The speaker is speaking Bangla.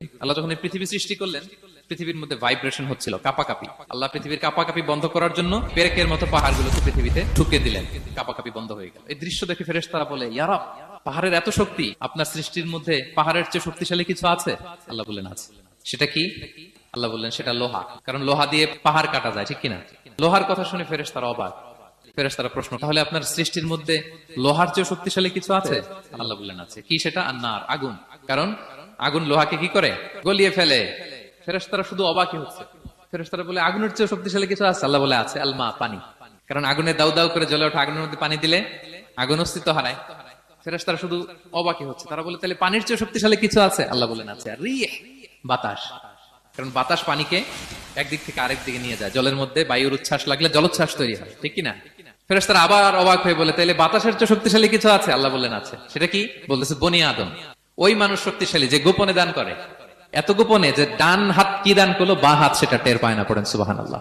আল্লাহ যখন এই পৃথিবী সৃষ্টি করলেন, পৃথিবীর মধ্যে ভাইব্রেশন হচ্ছিল, কাপাকাপি। আল্লাহ পৃথিবীর কাপাকাপি বন্ধ করার জন্য পেরেকের মতো পাহাড়গুলোকে পৃথিবীতে ঠুকে দিলেন। কাপাকাপি বন্ধ হয়ে গেল। এই দৃশ্য দেখে ফেরেশতারা বলে ইয়ারা পাহাড়ের এত শক্তি, আপনার সৃষ্টির মধ্যে পাহাড়ের চেয়ে শক্তিশালী কিছু আছে? আল্লাহ বললেন, আছে। সেটা কি? আল্লাহ বললেন, সেটা লোহা। কারণ লোহা দিয়ে পাহাড় কাটা যায়, ঠিক কিনা? লোহার কথা শুনে ফেরেশতারা অবাক। ফেরেশতারা প্রশ্ন, তাহলে আপনার সৃষ্টির মধ্যে লোহার চেয়ে শক্তিশালী কিছু আছে? আল্লাহ বললেন, আছে। কি সেটা? আন্নার, আগুন। কারণ আগুন লোহাকে কি করে? গলিয়ে ফেলে। ফেরেশতারা শুধু অবাকই হচ্ছে। ফেরেশতারা বলে, আগুনের চেয়ে শক্তিশালী কিছু আছে? আল্লাহ বলে, আছে আলমা, পানি। কারণ আগুনে দাউ দাউ করে জ্বলে ওঠা আগুনের মধ্যে পানি দিলে আগুন অস্তিত্ব হারায়। ফেরেশতারা শুধু অবাকই হচ্ছে। তারা বলে, তাহলে পানির চেয়ে শক্তিশালী কিছু আছে? আল্লাহ বলেন, আছে। বাতাস। কারণ বাতাস পানিকে একদিক থেকে আরেক দিকে নিয়ে যায়। জলের মধ্যে বায়ুর উচ্ছ্বাস লাগলে জলোচ্ছ্বাস তৈরি হয়। ঠিক কিনা ফেরেশতারা আবার অবাক হয়ে বলে, তাহলে বাতাসের চেয়ে শক্তিশালী কিছু আছে? আল্লাহ বললেন, আছে। সেটা কি? বলতেছে, বনি আদম। ওই মানুষ শক্তিশালী যে গোপনে দান করে। এত গোপনে যে ডান হাত কি দান করল, বা হাত সেটা টের পায় না পড়েন সুবাহান আল্লাহ